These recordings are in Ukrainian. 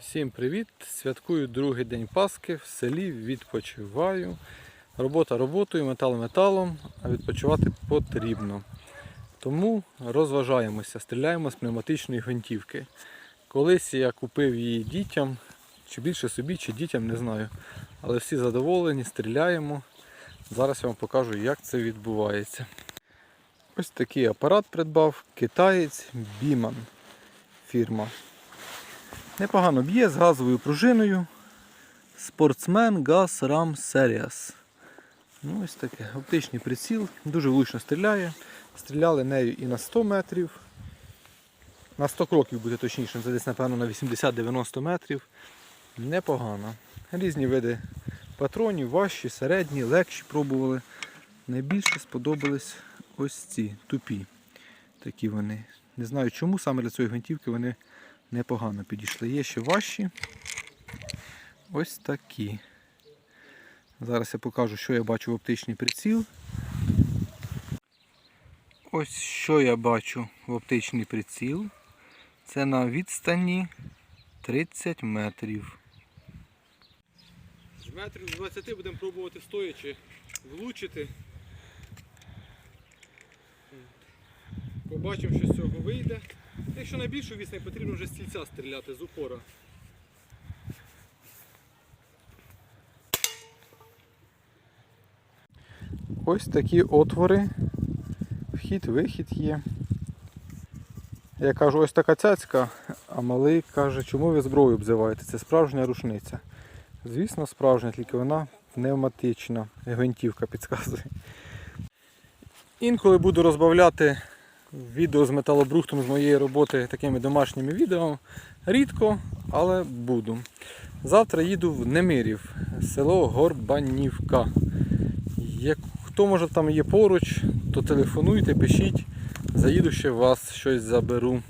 Всім привіт! Святкую другий день Пасхи, в селі відпочиваю. Робота роботою, метал металом, а відпочивати потрібно. Тому розважаємося, стріляємо з пневматичної гвинтівки. Колись я купив її дітям, чи більше собі, чи дітям, не знаю. Але всі задоволені, стріляємо. Зараз я вам покажу, як це відбувається. Ось такий апарат придбав китаєць Біман фірма. Непогано б'є з газовою пружиною. Спортсмен Gas Ram Series. Ну, ось таке. Оптичний приціл, дуже влучно стріляє. Стріляли нею і на 100 метрів. На 100 кроків буде точніше, це десь, напевно, на 80-90 метрів. Непогано. Різні види патронів, важчі, середні, легші пробували. Найбільше сподобались ось ці тупі. Такі вони. Не знаю чому саме для цієї гвинтівки вони непогано підійшли. Є ще важчі. Ось такі. Зараз я покажу, що я бачу в оптичний приціл. Ось що я бачу в оптичний приціл. Це на відстані 30 метрів. З метрів з 20 будемо пробувати стоячи влучити. Побачимо, що з цього вийде. Якщо на більшу відстань потрібно вже з стільця стріляти з упора. Ось такі отвори. Вхід-вихід є. Я кажу, ось така цяцька, а малий каже, чому ви зброю обзиваєте? Це справжня рушниця. Звісно, справжня, тільки вона пневматична. Гвинтівка підказує. Інколи буду розбавляти відео з металобрухтом з моєї роботи такими домашніми відео. Рідко, але буду. Завтра їду в Немирів, село Горбанівка. Як хто може там є поруч, то телефонуйте, пишіть, заїду ще вас щось заберу.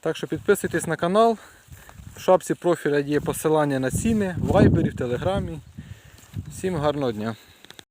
Так що підписуйтесь на канал. В шапці профіля є посилання на ціни, в вайбері, в телеграмі. Всім гарного дня!